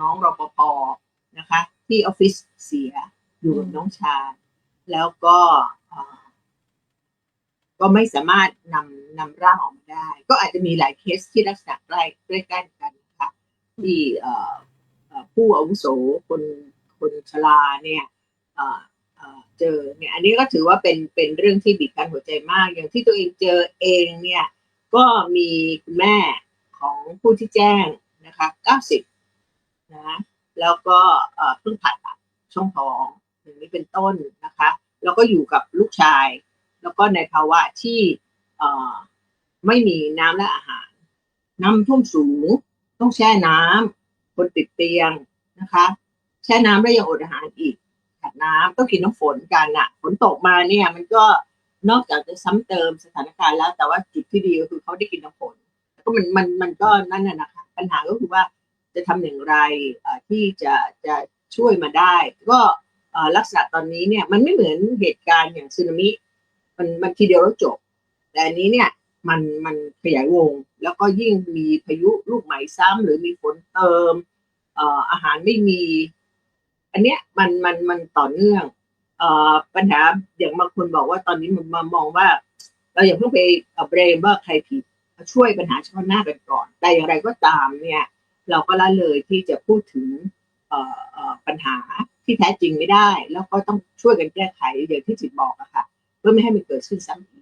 น้องรปภนะคะ ที่ออฟฟิศเสียอยู่กับน้องชา แล้วก็ก็ไม่สามารถนำนำร่างออกมาได้ ก็อาจจะมีหลายเคสที่ลักษณะใกล้ใกล้กันนะคะที่ผู้อาวุโสคนคนชราเนี่ยเอ่อเอ่อเจอเนี่ยอันนี้ก็ถือว่าเป็นเป็นเรื่องที่บีบคั้นหัวใจมาก อย่างที่ตัวเองเจอเองเนี่ยก็มีคุณแม่ของผู้ที่แจ้งนะคะ 90 นะแล้วก็เพิ่งผ่าตัดช่องท้องอย่างนี้เป็นต้นนะคะ แล้วก็อยู่กับลูกชาย แล้วก็ในภาวะที่ไม่มีน้ำและอาหาร น้ำท่วมสูง ต้องแช่น้ำคนติดเตียงนะคะ แช่น้ำแล้วยังอดอาหารอีกขาดน้ำต้องกินน้ำฝนกันอะฝนตกมาเนี่ย มันก็นอกจากจะซ้ำเติมสถานการณ์แล้ว แต่ว่าจุดที่ดีก็คือเขาได้กินน้ำฝนก็มันมันมันก็นั่นน่ะนะคะ ปัญหาก็คือว่า จะทำอย่างไรที่จะจะช่วยมาได้ ก็ลักษณะตอนนี้เนี่ยมันไม่เหมือนเหตุการณ์อย่างสึนามิมันมันทีเดียวแล้วจบ แต่อันนี้เนี่ยมันมันขยายวง แล้วก็ยิ่งมีพายุลูกใหม่ซ้ำหรือมีฝนเติมอาหารไม่มี อันเนี้ยมันมันมันต่อเนื่องอปัญหาอย่างบางคนบอกว่าตอนนี้มันมามองว่า เราอย่าเพิ่งไปเบรมว่าใครผิดช่วยปัญหาเฉพาะหน้ากันก่อน แต่อย่างไรก็ตามเนี่ย เราก็ละเลยที่จะพูดถึงเอ่อเอ่อปัญหาที่แท้จริงไม่ได้ แล้วก็ต้องช่วยกันแก้ไขอย่างที่จิตบอกอะค่ะ เพื่อไม่ให้มันเกิดขึ้นซ้ำอีก